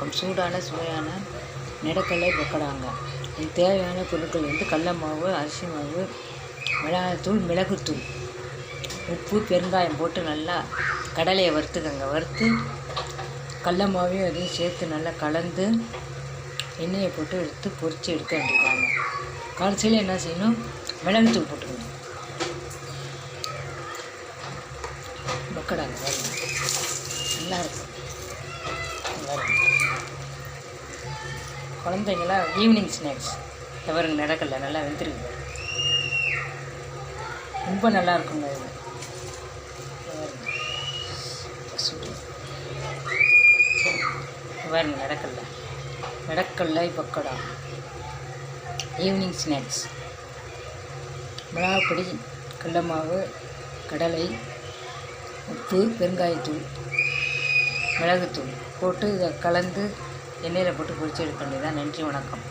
வணக்கம். சூடான சுவையான நிலக்கடலை பக்கோடாங்க இது தேவையான பொருட்கள் வந்து கடல மாவு அரிசி மாவு மிளகாய்த்தூள் மிளகுத்தூள் உப்பு பெருங்காயம் போட்டு நல்லா கடலையை வறுத்துக்கங்க. வறுத்து கடல மாவையும் அதையும் சேர்த்து நல்லா கலந்து எண்ணெயை போட்டு எடுத்து பொறித்து எடுக்க வேண்டியதாங்க கடைசியில் என்ன செய்யணும்? மிளகுத்தூள் போட்டுக்கணும். பக்கோடாங்க நல்லா இருக்கும் நல்லா இருக்கும் குழந்தைங்களாம் ஈவினிங் ஸ்நாக்ஸ் எவருங்க நடக்கல நல்லா வெந்திருக்கு ரொம்ப நல்லா இருக்குங்க இது. பாருங்க. சுடு. நடக்கல நடக்கல்ல பக்கடா ஈவினிங் ஸ்நாக்ஸ் மிளகாப்பொடி கடல மாவு கடலை உப்பு பெருங்காயத்தூள் மிளகுத்தூள். போட்டு இதை கலந்து எண்ணெயில் போட்டு பொரிச்சு எடுக்க வேண்டியதான் நன்றி வணக்கம்.